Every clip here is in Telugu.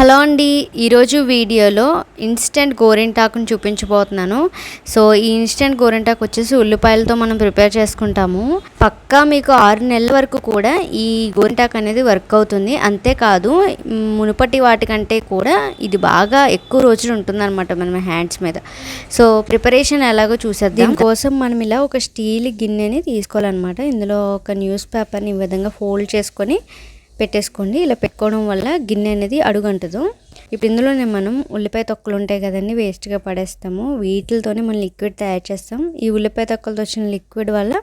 హలో అండి ఈరోజు వీడియోలో ఇన్స్టెంట్ గోరింటాకుని చూపించబోతున్నాను. సో ఈ ఇన్స్టెంట్ గోరింటాకు వచ్చేసి ఉల్లిపాయలతో మనం ప్రిపేర్ చేసుకుంటాము. పక్కా మీకు ఆరు నెలల వరకు కూడా ఈ గోరింటాకు అనేది వర్క్ అవుతుంది. అంతేకాదు మునుపటి వాటికంటే కూడా ఇది బాగా ఎక్కువ రోజులు ఉంటుందన్నమాట మనం హ్యాండ్స్ మీద. సో ప్రిపరేషన్ ఎలాగో చూసేద్దాం. దీనికోసం మనం ఇలా ఒక స్టీల్ గిన్నెని తీసుకోవాలన్నమాట. ఇందులో ఒక న్యూస్ పేపర్ని ఈ విధంగా ఫోల్డ్ చేసుకొని పెట్టేసుకోండి. ఇలా పెట్టుకోవడం వల్ల గిన్నె అనేది అడుగంటదు. ఇప్పుడు ఇందులోనే మనం ఉల్లిపాయ తొక్కలు ఉంటాయి కదండి వేస్ట్గా పడేస్తాము. వీటితోనే మనం లిక్విడ్ తయారు చేస్తాం. ఈ ఉల్లిపాయ తొక్కలతో వచ్చిన లిక్విడ్ వల్ల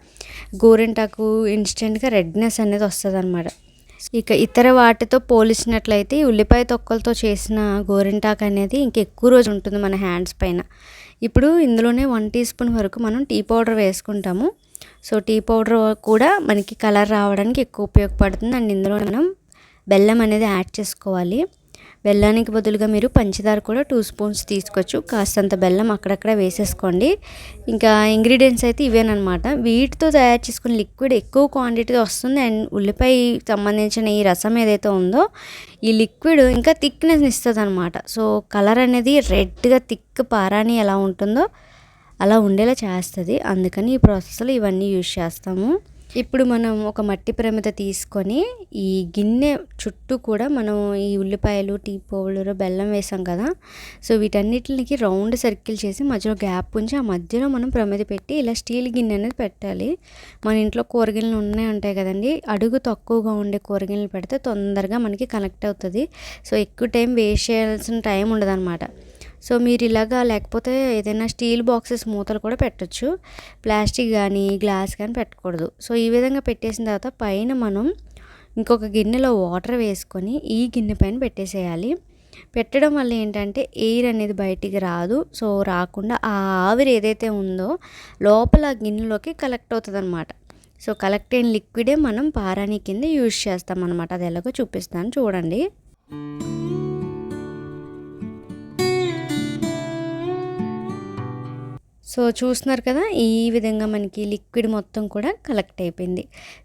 గోరింటాకు ఇన్స్టెంట్గా రెడ్నెస్ అనేది వస్తుంది అనమాట ఇక ఇతర వాటితో పోల్చినట్లయితే ఈ ఉల్లిపాయ తొక్కలతో చేసిన గోరింటాకు అనేది ఇంక ఎక్కువ రోజు ఉంటుంది మన హ్యాండ్స్ పైన. ఇప్పుడు ఇందులోనే వన్ టీ స్పూన్ వరకు మనం టీ పౌడర్ వేసుకుంటాము. సో టీ పౌడర్ కూడా మనకి కలర్ రావడానికి ఎక్కువ ఉపయోగపడుతుంది. అండ్ ఇందులో మనం బెల్లం అనేది యాడ్ చేసుకోవాలి. బెల్లానికి బదులుగా మీరు పంచదార కూడా టూ స్పూన్స్ తీసుకోవచ్చు. కాస్తంత బెల్లం అక్కడక్కడ వేసేసుకోండి. ఇంకా ఇంగ్రీడియంట్స్ అయితే ఇవేనమాట వీటితో తయారు చేసుకున్న లిక్విడ్ ఎక్కువ క్వాంటిటీ వస్తుంది. అండ్ ఉల్లిపాయ సంబంధించిన ఈ రసం ఏదైతే ఉందో ఈ లిక్విడ్ ఇంకా థిక్నెస్ ఇస్తుంది అనమాట సో కలర్ అనేది రెడ్గా థిక్ పారాని ఎలా ఉంటుందో అలా ఉండేలా చేస్తుంది. అందుకని ఈ ప్రాసెస్లో ఇవన్నీ యూజ్ చేస్తాము. ఇప్పుడు మనం ఒక మట్టి ప్రమిద తీసుకొని ఈ గిన్నె చుట్టూ కూడా మనం ఈ ఉల్లిపాయలు టీ పౌడర్ బెల్లం వేసాం కదా. సో వీటన్నిటికి రౌండ్ సర్కిల్ చేసి మధ్యలో గ్యాప్ ఉంచి ఆ మధ్యలో మనం ప్రమిద పెట్టి ఇలా స్టీల్ గిన్నె అనేది పెట్టాలి. మన ఇంట్లో కూరగాయలు ఉన్నాయి ఉంటాయి కదండి. అడుగు తక్కువగా ఉండే కూరగాయలు పెడితే తొందరగా మనకి కనెక్ట్ అవుతుంది. సో ఎక్కువ టైం వేస్ట్ చేయాల్సిన టైం ఉండదన్నమాట. సో మీరు ఇలాగా లేకపోతే ఏదైనా స్టీల్ బాక్సెస్ మూతలు కూడా పెట్టొచ్చు. ప్లాస్టిక్ కానీ గ్లాస్ కానీ పెట్టకూడదు. సో ఈ విధంగా పెట్టేసిన తర్వాత పైన మనం ఇంకొక గిన్నెలో వాటర్ వేసుకొని ఈ గిన్నె పైన పెట్టేసేయాలి. పెట్టడం వల్ల ఏంటంటే ఎయిర్ అనేది బయటికి రాదు. సో రాకుండా ఆ ఆవిరి ఏదైతే ఉందో లోపల ఆ గిన్నెలోకి కలెక్ట్ అవుతుంది అనమాట సో కలెక్ట్ అయిన లిక్విడే మనం పారాని కింద యూజ్ చేస్తాం అనమాట అది ఎలాగో చూపిస్తాను. చూడండి. సో చూస్తున్నారు కదా ఈ విధంగా మనకి లిక్విడ్ మొత్తం కూడా కలెక్ట్ అయిపోయింది.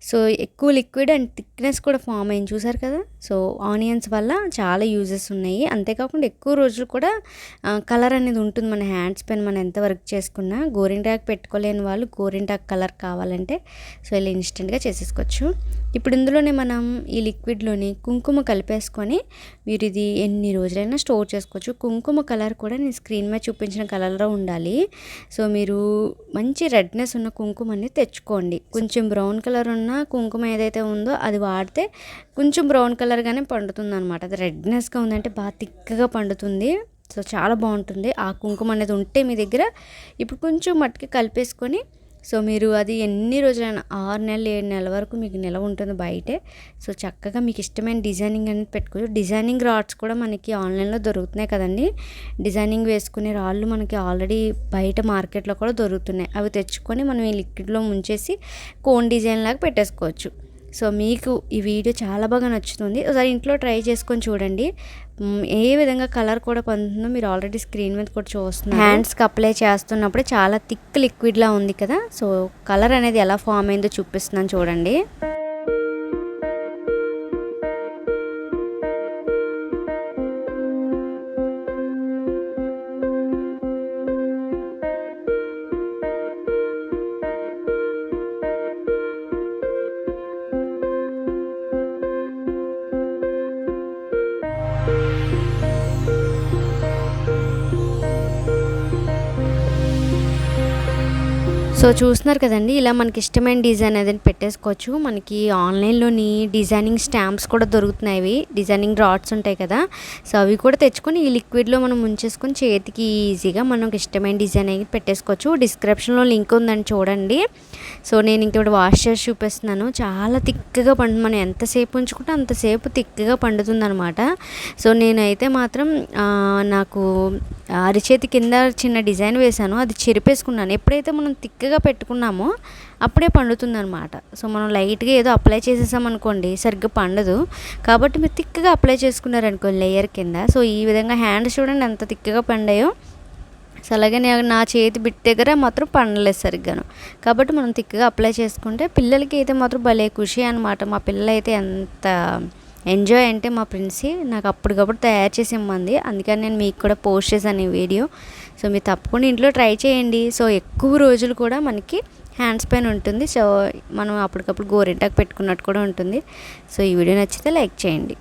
సో ఎక్కువ లిక్విడ్ అండ్ థిక్నెస్ కూడా ఫామ్ అయింది చూసారు కదా సో ఆనియన్స్ వల్ల చాలా యూజెస్ ఉన్నాయి. అంతేకాకుండా ఎక్కువ రోజులు కూడా కలర్ అనేది ఉంటుంది మన హ్యాండ్స్ పైన మనం ఎంత వర్క్ చేసుకున్నా. గోరింటాకు పెట్టుకోలేని వాళ్ళు గోరింటాకు కలర్ కావాలంటే సో ఇలా ఇన్స్టెంట్గా చేసేసుకోవచ్చు. ఇప్పుడు ఇందులోనే మనం ఈ లిక్విడ్లోని కుంకుమ కలిపేసుకొని మీరు ఇది ఎన్ని రోజులైనా స్టోర్ చేసుకోవచ్చు. కుంకుమ కలర్ కూడా నేను స్క్రీన్ మీద చూపించిన కలర్లో ఉండాలి. సో సో మీరు మంచి రెడ్నెస్ ఉన్న కుంకుమని తెచ్చుకోండి. కొంచెం బ్రౌన్ కలర్ ఉన్న కుంకుమ ఏదైతే ఉందో అది వాడితే కొంచెం బ్రౌన్ కలర్గానే పండుతుంది అనమాట అది రెడ్నెస్గా ఉందంటే బాగా తిక్కగా పండుతుంది. సో చాలా బాగుంటుంది. ఆ కుంకుమ అనేది ఉంటే మీ దగ్గర ఇప్పుడు కొంచెం మట్టికి కలిపేసుకొని సో మీరు అది ఎన్ని రోజులైనా ఆరు నెలలు ఏడు నెలల వరకు మీకు నిలవ ఉంటుంది బయటే. సో చక్కగా మీకు ఇష్టమైన డిజైనింగ్ అనేది పెట్టుకోవచ్చు. డిజైనింగ్ రాడ్స్ కూడా మనకి ఆన్లైన్లో దొరుకుతున్నాయి కదండి. డిజైనింగ్ వేసుకునే రాళ్ళు మనకి ఆల్రెడీ బయట మార్కెట్లో కూడా దొరుకుతున్నాయి. అవి తెచ్చుకొని మనం ఈ లిక్విడ్లో ముంచేసి కోన్ డిజైన్ లాగా పెట్టేసుకోవచ్చు. సో మీకు ఈ వీడియో చాలా బాగా నచ్చుతుంది. ఒకసారి ఇంట్లో ట్రై చేసుకొని చూడండి. ఏ విధంగా కలర్ కూడా పొందుతుందో మీరు ఆల్రెడీ స్క్రీన్ మీద కూడా చూస్తున్నారు. హ్యాండ్స్కి అప్లై చేస్తున్నప్పుడు చాలా థిక్ లిక్విడ్లా ఉంది కదా. సో కలర్ అనేది ఎలా ఫామ్ అయిందో చూపిస్తున్నాను చూడండి. సో చూస్తున్నారు కదండి ఇలా మనకి ఇష్టమైన డిజైన్ ఏదైనా పెట్టేసుకోవచ్చు. మనకి ఆన్లైన్లోని డిజైనింగ్ స్టాంప్స్ కూడా దొరుకుతున్నాయి డిజైనింగ్ రాడ్స్ ఉంటాయి కదా సో అవి కూడా తెచ్చుకొని ఈ లిక్విడ్లో మనం ముంచేసుకొని చేతికి ఈజీగా మనకు ఇష్టమైన డిజైన్ అనేది పెట్టేసుకోవచ్చు. డిస్క్రిప్షన్లో లింక్ ఉందని చూడండి. సో నేను ఇంక ఇప్పుడు వాష్ చేసి చూపిస్తున్నాను. చాలా తిక్కగా పండు మనం ఎంతసేపు ఉంచుకుంటే అంతసేపు తిక్కగా పండుతుంది అనమాట సో నేనైతే మాత్రం నాకు అరిచేతి కింద చిన్న డిజైన్ వేశాను అది చెరిపేసుకున్నాను. ఎప్పుడైతే మనం తిక్కగా పెట్టుకున్నామో అప్పుడే పండుతుంది అనమాట సో మనం లైట్గా ఏదో అప్లై చేసేసాం అనుకోండి సరిగ్గా పండదు. కాబట్టి మీరు తిక్కగా అప్లై చేసుకున్నారనుకో లేయర్ కింద. సో ఈ విధంగా హ్యాండ్స్ చూడండి ఎంత తిక్కగా పండాయో. సో అలాగే నేను నా చేతి బిట్ దగ్గర మాత్రం పండలేదు సరిగ్గాను. కాబట్టి మనం తిక్కగా అప్లై చేసుకుంటే పిల్లలకి అయితే మాత్రం భలే ఖుషి అనమాట మా పిల్లలు అయితే ఎంత ఎంజాయ్ అంటే మా ప్రిన్సీ నాకు అప్పటికప్పుడు తయారు చేసి ఇమ్మంది. అందుకని నేను మీకు కూడా పోస్ట్ చేశాను ఈ వీడియో. సో మీరు తప్పకుండా ఇంట్లో ట్రై చేయండి. సో ఎక్కువ రోజులు కూడా మనకి హ్యాండ్స్ పైన ఉంటుంది. సో మనం అప్పటికప్పుడు గోరింటాకు పెట్టుకున్నట్టు కూడా ఉంటుంది. సో ఈ వీడియో నచ్చితే లైక్ చేయండి.